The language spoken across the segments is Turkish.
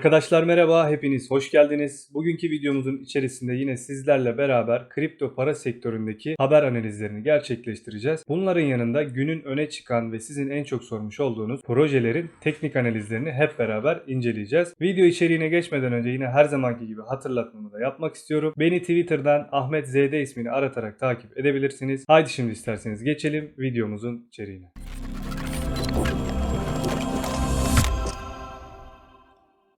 Arkadaşlar merhaba, hepiniz hoş geldiniz. Bugünkü videomuzun içerisinde yine sizlerle beraber kripto para sektöründeki haber analizlerini gerçekleştireceğiz. Bunların yanında günün öne çıkan ve sizin en çok sormuş olduğunuz projelerin teknik analizlerini hep beraber inceleyeceğiz. Video içeriğine geçmeden önce yine her zamanki gibi hatırlatmamı da yapmak istiyorum. Beni Twitter'dan Ahmet ZD ismini aratarak takip edebilirsiniz. Haydi şimdi isterseniz geçelim videomuzun içeriğine.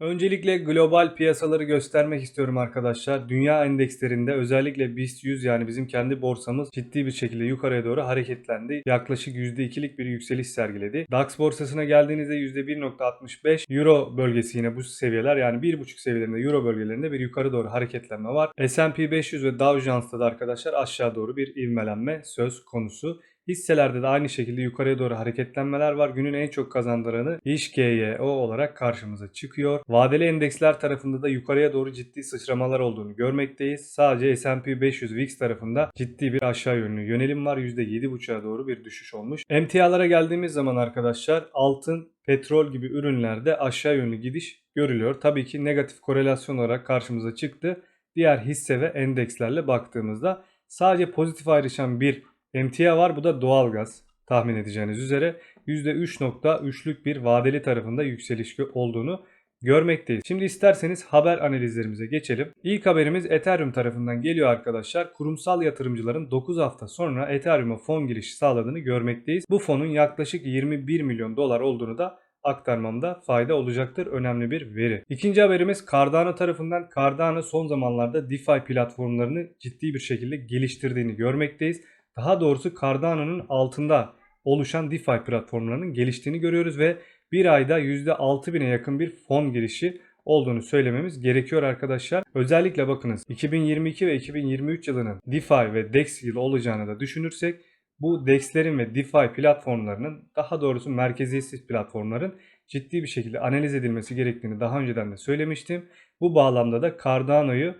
Öncelikle global piyasaları göstermek istiyorum arkadaşlar. Dünya endekslerinde özellikle BIST 100 yani bizim kendi borsamız ciddi bir şekilde yukarıya doğru hareketlendi. Yaklaşık %2'lik bir yükseliş sergiledi. DAX borsasına geldiğinizde %1.65 Euro bölgesi yine bu seviyeler yani 1.5 seviyelerinde Euro bölgelerinde bir yukarı doğru hareketlenme var. S&P 500 ve Dow Jones'ta da arkadaşlar aşağı doğru bir ivmelenme söz konusu. Hisselerde de aynı şekilde yukarıya doğru hareketlenmeler var. Günün en çok kazandıranı İŞGYO olarak karşımıza çıkıyor. Vadeli endeksler tarafında da yukarıya doğru ciddi sıçramalar olduğunu görmekteyiz. Sadece S&P 500 VIX tarafında ciddi bir aşağı yönlü yönelim var. %7.5'a doğru bir düşüş olmuş. Emtialara geldiğimiz zaman arkadaşlar altın, petrol gibi ürünlerde aşağı yönlü gidiş görülüyor. Tabii ki negatif korelasyon olarak karşımıza çıktı. Diğer hisse ve endekslerle baktığımızda sadece pozitif ayrışan bir emtia var. Bu da doğalgaz tahmin edeceğiniz üzere %3.3'lük bir vadeli tarafında yükseliş olduğunu görmekteyiz. Şimdi isterseniz haber analizlerimize geçelim. İlk haberimiz Ethereum tarafından geliyor arkadaşlar. Kurumsal yatırımcıların 9 hafta sonra Ethereum'a fon girişi sağladığını görmekteyiz. Bu fonun yaklaşık 21 milyon dolar olduğunu da aktarmamda fayda olacaktır. Önemli bir veri. İkinci haberimiz Cardano tarafından Cardano son zamanlarda DeFi platformlarını ciddi bir şekilde geliştirdiğini görmekteyiz. Daha doğrusu Cardano'nun altında oluşan DeFi platformlarının geliştiğini görüyoruz ve bir ayda %6000'e yakın bir fon girişi olduğunu söylememiz gerekiyor arkadaşlar. Özellikle bakınız 2022 ve 2023 yılının DeFi ve DEX yılı olacağını da düşünürsek bu DEX'lerin ve DeFi platformlarının daha doğrusu merkeziyetsiz platformların ciddi bir şekilde analiz edilmesi gerektiğini daha önceden de söylemiştim. Bu bağlamda da Cardano'yu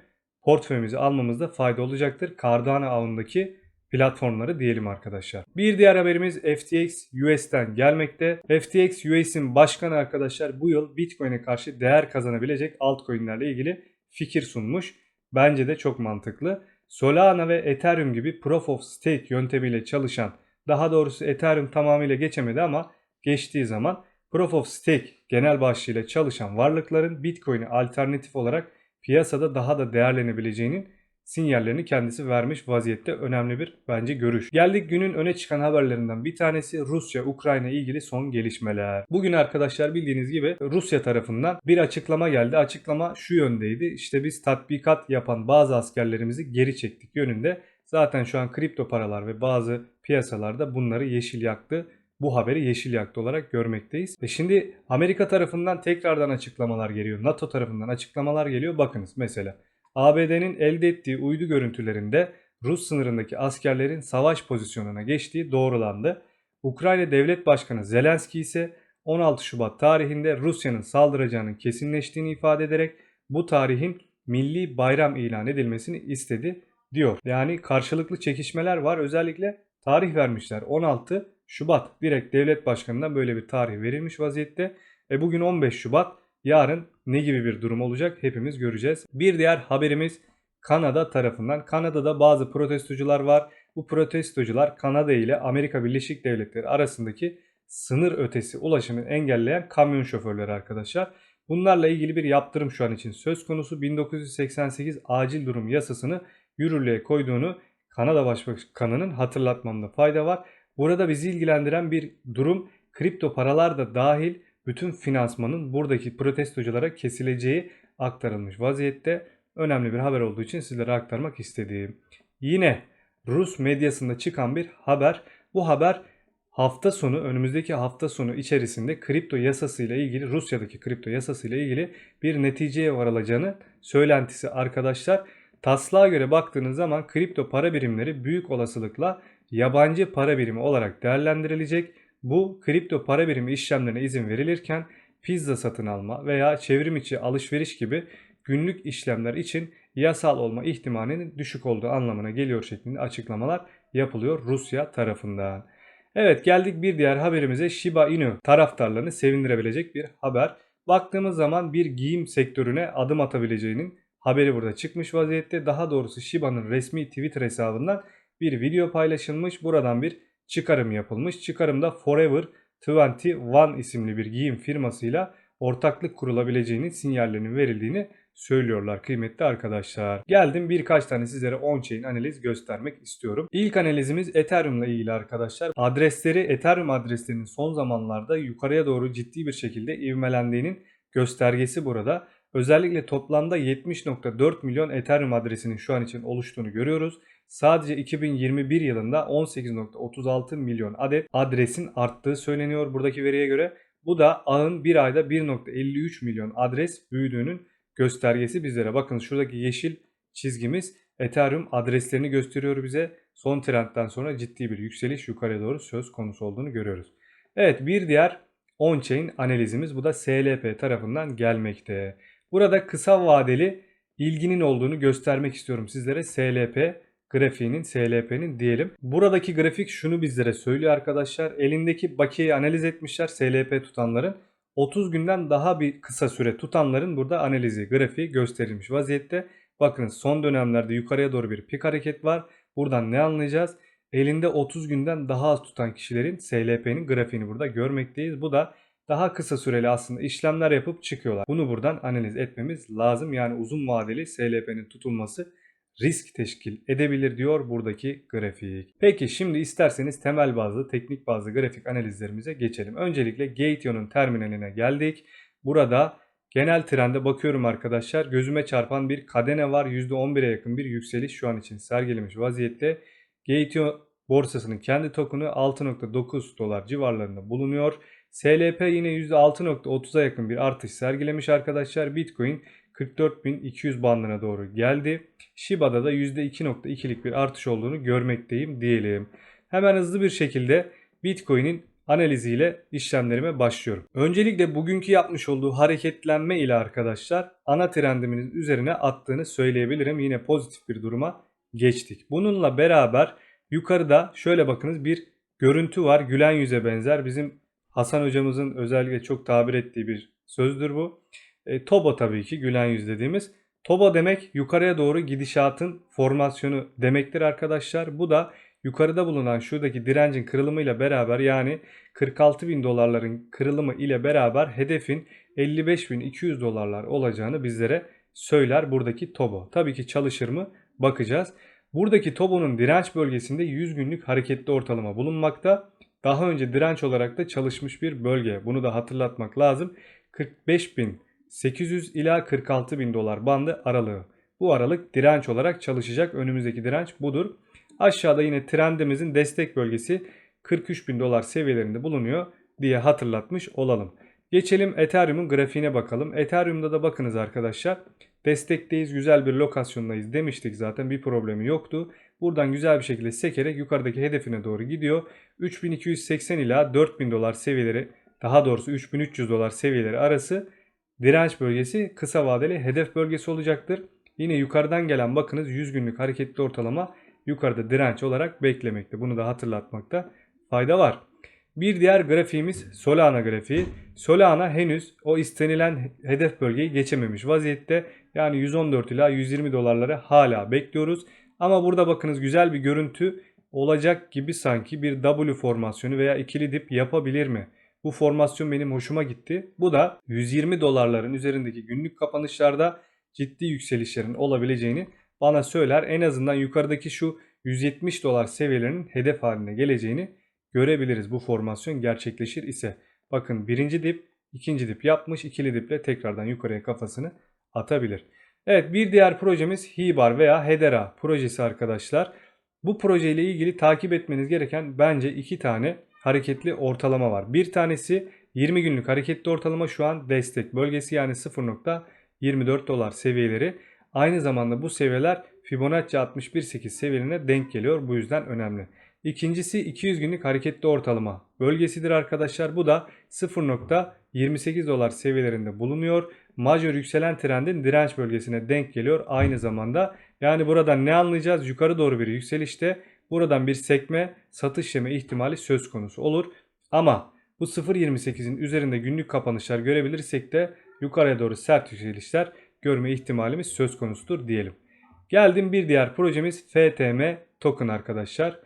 portföyümüze almamızda fayda olacaktır. Cardano ağındaki platformları diyelim arkadaşlar. Bir diğer haberimiz FTX US'ten gelmekte. FTX US'in başkanı arkadaşlar bu yıl Bitcoin'e karşı değer kazanabilecek altcoin'lerle ilgili fikir sunmuş. Bence de çok mantıklı. Solana ve Ethereum gibi Proof of Stake yöntemiyle çalışan, daha doğrusu Ethereum tamamıyla geçemedi ama geçtiği zaman Proof of Stake genel başlığıyla çalışan varlıkların Bitcoin'e alternatif olarak piyasada daha da değerlenebileceğinin sinyallerini kendisi vermiş vaziyette önemli bir bence görüş. Geldik günün öne çıkan haberlerinden bir tanesi Rusya-Ukrayna ilgili son gelişmeler. Bugün arkadaşlar bildiğiniz gibi Rusya tarafından bir açıklama geldi. Açıklama şu yöndeydi. İşte biz tatbikat yapan bazı askerlerimizi geri çektik yönünde. Zaten şu an kripto paralar ve bazı piyasalarda bunları yeşil yaktı bu haberi yeşil yaktı olarak görmekteyiz. Ve şimdi Amerika tarafından tekrardan açıklamalar geliyor. NATO tarafından açıklamalar geliyor. Bakınız mesela ABD'nin elde ettiği uydu görüntülerinde Rus sınırındaki askerlerin savaş pozisyonuna geçtiği doğrulandı. Ukrayna Devlet Başkanı Zelenski ise 16 Şubat tarihinde Rusya'nın saldıracağının kesinleştiğini ifade ederek bu tarihin milli bayram ilan edilmesini istedi diyor. Yani karşılıklı çekişmeler var. Özellikle tarih vermişler. 16 Şubat direkt devlet başkanından böyle bir tarih verilmiş vaziyette. E bugün 15 Şubat. Yarın ne gibi bir durum olacak hepimiz göreceğiz. Bir diğer haberimiz Kanada tarafından. Kanada'da bazı protestocular var. Bu protestocular Kanada ile Amerika Birleşik Devletleri arasındaki sınır ötesi ulaşımı engelleyen kamyon şoförleri arkadaşlar. Bunlarla ilgili bir yaptırım şu an için söz konusu 1988 acil durum yasasını yürürlüğe koyduğunu Kanada Başbakanı'nın hatırlatmamda fayda var. Burada bizi ilgilendiren bir durum kripto paralar da dahil bütün finansmanın buradaki protestoculara kesileceği aktarılmış vaziyette. Önemli bir haber olduğu için sizlere aktarmak istediğim. Yine Rus medyasında çıkan bir haber. Bu haber hafta sonu önümüzdeki hafta sonu içerisinde kripto yasası ile ilgili Rusya'daki kripto yasası ile ilgili bir neticeye varılacağını söylentisi arkadaşlar. Taslağa göre baktığınız zaman kripto para birimleri büyük olasılıkla yabancı para birimi olarak değerlendirilecek bu kripto para birimi işlemlerine izin verilirken pizza satın alma veya çevrim içi alışveriş gibi günlük işlemler için yasal olma ihtimalinin düşük olduğu anlamına geliyor şeklinde açıklamalar yapılıyor Rusya tarafından. Evet geldik bir diğer haberimize Shiba Inu taraftarlarını sevindirebilecek bir haber. Baktığımız zaman bir giyim sektörüne adım atabileceğinin haberi burada çıkmış vaziyette. Daha doğrusu Shiba'nın resmi Twitter hesabından bir video paylaşılmış. Buradan bir çıkarım yapılmış. Çıkarımda Forever 21 isimli bir giyim firmasıyla ortaklık kurulabileceğinin sinyallerinin verildiğini söylüyorlar kıymetli arkadaşlar. Geldim birkaç tane sizlere on-chain analiz göstermek istiyorum. İlk analizimiz Ethereum ile ilgili arkadaşlar. Adresleri Ethereum adreslerinin son zamanlarda yukarıya doğru ciddi bir şekilde ivmelendiğinin göstergesi burada. Özellikle toplamda 70.4 milyon Ethereum adresinin şu an için oluştuğunu görüyoruz. Sadece 2021 yılında 18.36 milyon adet adresin arttığı söyleniyor buradaki veriye göre. Bu da ağın bir ayda 1.53 milyon adres büyüdüğünün göstergesi bizlere. Bakın şuradaki yeşil çizgimiz Ethereum adreslerini gösteriyor bize. Son trendten sonra ciddi bir yükseliş yukarıya doğru söz konusu olduğunu görüyoruz. Evet bir diğer on-chain analizimiz bu da SLP tarafından gelmekte. Burada kısa vadeli ilginin olduğunu göstermek istiyorum sizlere. SLP grafiğinin, SLP'nin diyelim. Buradaki grafik şunu bizlere söylüyor arkadaşlar. Elindeki bakiyeyi analiz etmişler SLP tutanların. 30 günden daha bir kısa süre tutanların burada analizi, grafiği gösterilmiş vaziyette. Bakın son dönemlerde yukarıya doğru bir pik hareket var. Buradan ne anlayacağız? Elinde 30 günden daha az tutan kişilerin SLP'nin grafiğini burada görmekteyiz. Bu da daha kısa süreli aslında işlemler yapıp çıkıyorlar. Bunu buradan analiz etmemiz lazım. Yani uzun vadeli SLP'nin tutulması risk teşkil edebilir diyor buradaki grafik. Peki şimdi isterseniz temel bazlı, teknik bazlı grafik analizlerimize geçelim. Öncelikle Gateon'un terminaline geldik. Burada genel trende bakıyorum arkadaşlar. Gözüme çarpan bir kadene var. %11'e yakın bir yükseliş şu an için sergilemiş vaziyette. Gateon borsasının kendi tokenu 6.9 dolar civarlarında bulunuyor. SLP yine %6.30'a yakın bir artış sergilemiş arkadaşlar. Bitcoin 44.200 bandına doğru geldi. Shiba'da da %2.2'lik bir artış olduğunu görmekteyim diyelim. Hemen hızlı bir şekilde Bitcoin'in analiziyle işlemlerime başlıyorum. Öncelikle bugünkü yapmış olduğu hareketlenme ile arkadaşlar ana trendimizin üzerine attığını söyleyebilirim. Yine pozitif bir duruma geçtik. Bununla beraber yukarıda şöyle bakınız bir görüntü var. Gülen yüze benzer. Bizim Hasan hocamızın özellikle çok tabir ettiği bir sözdür bu. E, Toba tabii ki gülen yüz dediğimiz. Toba demek yukarıya doğru gidişatın formasyonu demektir arkadaşlar. Bu da yukarıda bulunan şuradaki direncin kırılımıyla beraber yani 46 bin dolarların kırılımı ile beraber hedefin 55.200 dolarlar olacağını bizlere söyler buradaki Tobo. Tabii ki çalışır mı bakacağız. Buradaki Tobo'nun direnç bölgesinde 100 günlük hareketli ortalama bulunmakta. Daha önce direnç olarak da çalışmış bir bölge. Bunu da hatırlatmak lazım. 45.800 ila 46 bin dolar bandı aralığı. Bu aralık direnç olarak çalışacak. Önümüzdeki direnç budur. Aşağıda yine trendimizin destek bölgesi 43 bin dolar seviyelerinde bulunuyor diye hatırlatmış olalım. Geçelim Ethereum'un grafiğine bakalım. Ethereum'da da bakınız arkadaşlar. Destekteyiz, güzel bir lokasyondayız demiştik zaten bir problemi yoktu. Buradan güzel bir şekilde sekerek yukarıdaki hedefine doğru gidiyor. 3280 ila 4000 dolar seviyeleri daha doğrusu 3300 dolar seviyeleri arası direnç bölgesi kısa vadeli hedef bölgesi olacaktır. Yine yukarıdan gelen bakınız 100 günlük hareketli ortalama yukarıda direnç olarak beklemekte. Bunu da hatırlatmakta fayda var. Bir diğer grafiğimiz Solana grafiği. Solana henüz o istenilen hedef bölgeyi geçememiş vaziyette. Yani 114 ila 120 dolarları hala bekliyoruz. Ama burada bakınız güzel bir görüntü olacak gibi sanki bir W formasyonu veya ikili dip yapabilir mi? Bu formasyon benim hoşuma gitti. Bu da 120 dolarların üzerindeki günlük kapanışlarda ciddi yükselişlerin olabileceğini bana söyler. En azından yukarıdaki şu 170 dolar seviyelerinin hedef haline geleceğini görebiliriz bu formasyon gerçekleşir ise. Bakın birinci dip, ikinci dip yapmış, ikili diple tekrardan yukarıya kafasını atabilir. Evet bir diğer projemiz Hibar veya Hedera projesi arkadaşlar. Bu projeyle ilgili takip etmeniz gereken bence iki tane hareketli ortalama var. Bir tanesi 20 günlük hareketli ortalama şu an destek bölgesi yani 0.24 dolar seviyeleri. Aynı zamanda bu seviyeler Fibonacci 61.8 seviyelerine denk geliyor. Bu yüzden önemli. İkincisi 200 günlük hareketli ortalama bölgesidir arkadaşlar. Bu da 0.28 dolar seviyelerinde bulunuyor. Major yükselen trendin direnç bölgesine denk geliyor aynı zamanda. Yani buradan ne anlayacağız? Yukarı doğru bir yükselişte buradan bir sekme satış yeme ihtimali söz konusu olur. Ama Bu 0.28'in üzerinde günlük kapanışlar görebilirsek de yukarıya doğru sert yükselişler görme ihtimalimiz söz konusudur diyelim. Geldim bir diğer projemiz FTM token arkadaşlar.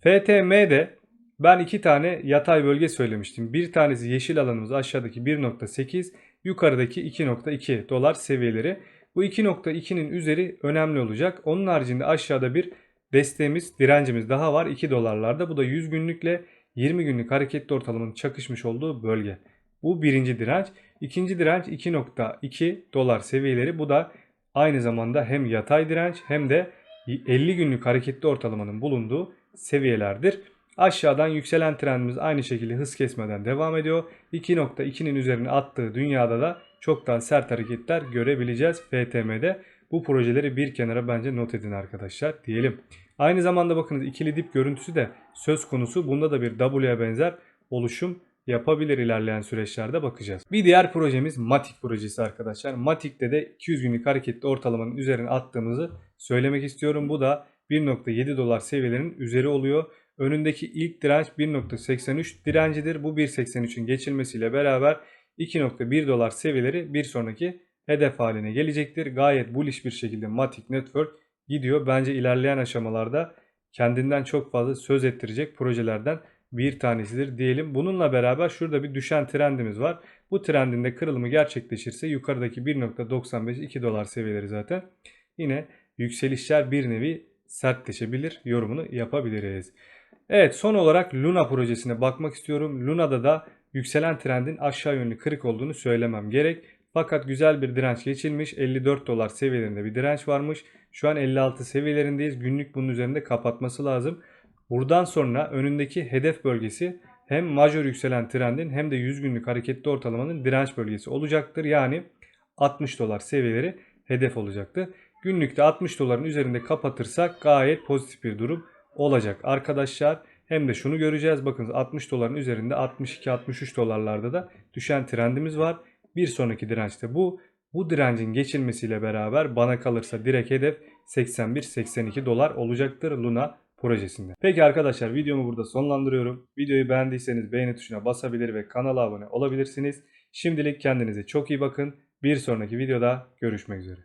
FTM'de ben iki tane yatay bölge söylemiştim. Bir tanesi yeşil alanımız aşağıdaki 1.8, yukarıdaki 2.2 dolar seviyeleri. Bu 2.2'nin üzeri önemli olacak. Onun haricinde aşağıda bir desteğimiz, direncimiz daha var 2 dolarlarda. Bu da 100 günlükle 20 günlük hareketli ortalamanın çakışmış olduğu bölge. Bu birinci direnç. İkinci direnç 2.2 dolar seviyeleri. Bu da aynı zamanda hem yatay direnç hem de 50 günlük hareketli ortalamanın bulunduğu seviyelerdir. Aşağıdan yükselen trendimiz aynı şekilde hız kesmeden devam ediyor. 2.2'nin üzerine attığı dünyada da çok daha sert hareketler görebileceğiz FTM'de. Bu projeleri bir kenara bence not edin arkadaşlar diyelim. Aynı zamanda bakınız ikili dip görüntüsü de söz konusu. Bunda da bir W'ye benzer oluşum yapabilir ilerleyen süreçlerde bakacağız. Bir diğer projemiz Matic projesi arkadaşlar. Matic'te de 200 günlük hareketli ortalamanın üzerine attığımızı söylemek istiyorum. Bu da 1.7 dolar seviyelerinin üzeri oluyor. Önündeki ilk direnç 1.83 direncidir. Bu 1.83'ün geçilmesiyle beraber 2.1 dolar seviyeleri bir sonraki hedef haline gelecektir. Gayet bullish bir şekilde Matic Network gidiyor. Bence ilerleyen aşamalarda kendinden çok fazla söz ettirecek projelerden bir tanesidir diyelim. Bununla beraber şurada bir düşen trendimiz var. Bu trendin de kırılımı gerçekleşirse yukarıdaki 1.95 2 dolar seviyeleri zaten yine yükselişler bir nevi sertleşebilir yorumunu yapabiliriz. Evet son olarak Luna projesine bakmak istiyorum. Luna'da da yükselen trendin aşağı yönlü kırık olduğunu söylemem gerek. Fakat güzel bir direnç geçilmiş. 54 dolar seviyelerinde bir direnç varmış. Şu an 56 seviyelerindeyiz. Günlük bunun üzerinde kapatması lazım. Buradan sonra önündeki hedef bölgesi hem majör yükselen trendin hem de 100 günlük hareketli ortalamanın direnç bölgesi olacaktır. Yani 60 dolar seviyeleri hedef olacaktır. Günlükte 60 doların üzerinde kapatırsak gayet pozitif bir durum olacak arkadaşlar. Hem de şunu göreceğiz. Bakın 60 doların üzerinde 62-63 dolarlarda da düşen trendimiz var. Bir sonraki dirençte bu. Bu direncin geçilmesiyle beraber bana kalırsa direkt hedef 81-82 dolar olacaktır Luna projesinde. Peki arkadaşlar videomu burada sonlandırıyorum. Videoyu beğendiyseniz beğeni tuşuna basabilir ve kanala abone olabilirsiniz. Şimdilik kendinize çok iyi bakın. Bir sonraki videoda görüşmek üzere.